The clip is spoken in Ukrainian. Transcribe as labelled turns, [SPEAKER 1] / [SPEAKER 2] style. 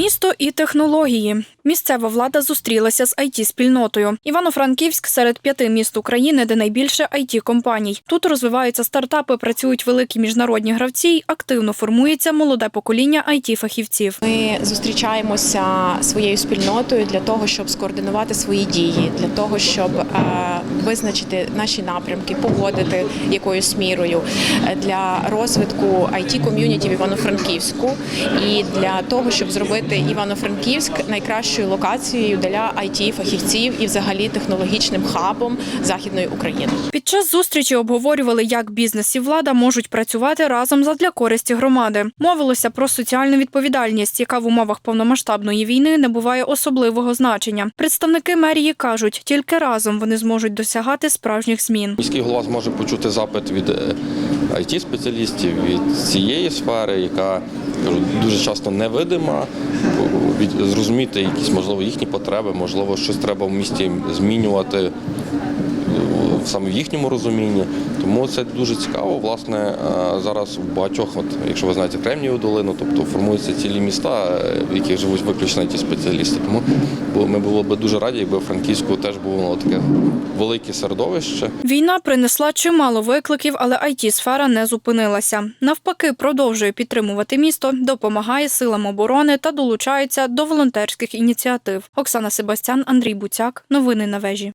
[SPEAKER 1] Місто і технології. Місцева влада зустрілася з it спільнотою Івано-Франківськ серед п'яти міст України, де найбільше it компаній. Тут розвиваються стартапи, працюють великі міжнародні гравці, й активно формується молоде покоління it фахівців
[SPEAKER 2] Ми зустрічаємося своєю спільнотою для того, щоб скоординувати свої дії, для того, щоб е, визначити наші напрямки, погодити якоюсь мірою е, для розвитку it ком'юніті в Івано-Франківську і для того, щоб зробити Івано-Франківськ найкращою локацією для it фахівців і взагалі технологічним хабом західної України.
[SPEAKER 1] Під час зустрічі обговорювали, як бізнес і влада можуть працювати разом задля користі громади. Мовилося про соціальну відповідальність, яка в умовах повномасштабної війни не буває особливого значення. Представники мерії кажуть, тільки разом вони зможуть досягати справжніх змін.
[SPEAKER 3] Міський голова зможе почути запит від it спеціалістів від цієї сфери, яка кажу, дуже часто невидима, від зрозуміти якісь можливо їхні потреби, можливо, щось треба в місті змінювати саме в їхньому розумінні. Тому це дуже цікаво. Власне, е, зараз у багатьох, от, якщо ви знаєте Кремнієву долину, тобто формуються цілі міста, е, в яких живуть виключно ті спеціалісти. Тому ми були б дуже раді, якби в Франківську теж було таке велике середовище.
[SPEAKER 1] Війна принесла чимало викликів, але it сфера не зупинилася. Навпаки, продовжує підтримувати місто, допомагає силам оборони та долучається до волонтерських ініціатив. Оксана Себастян, Андрій Буцяк. Новини на вежі.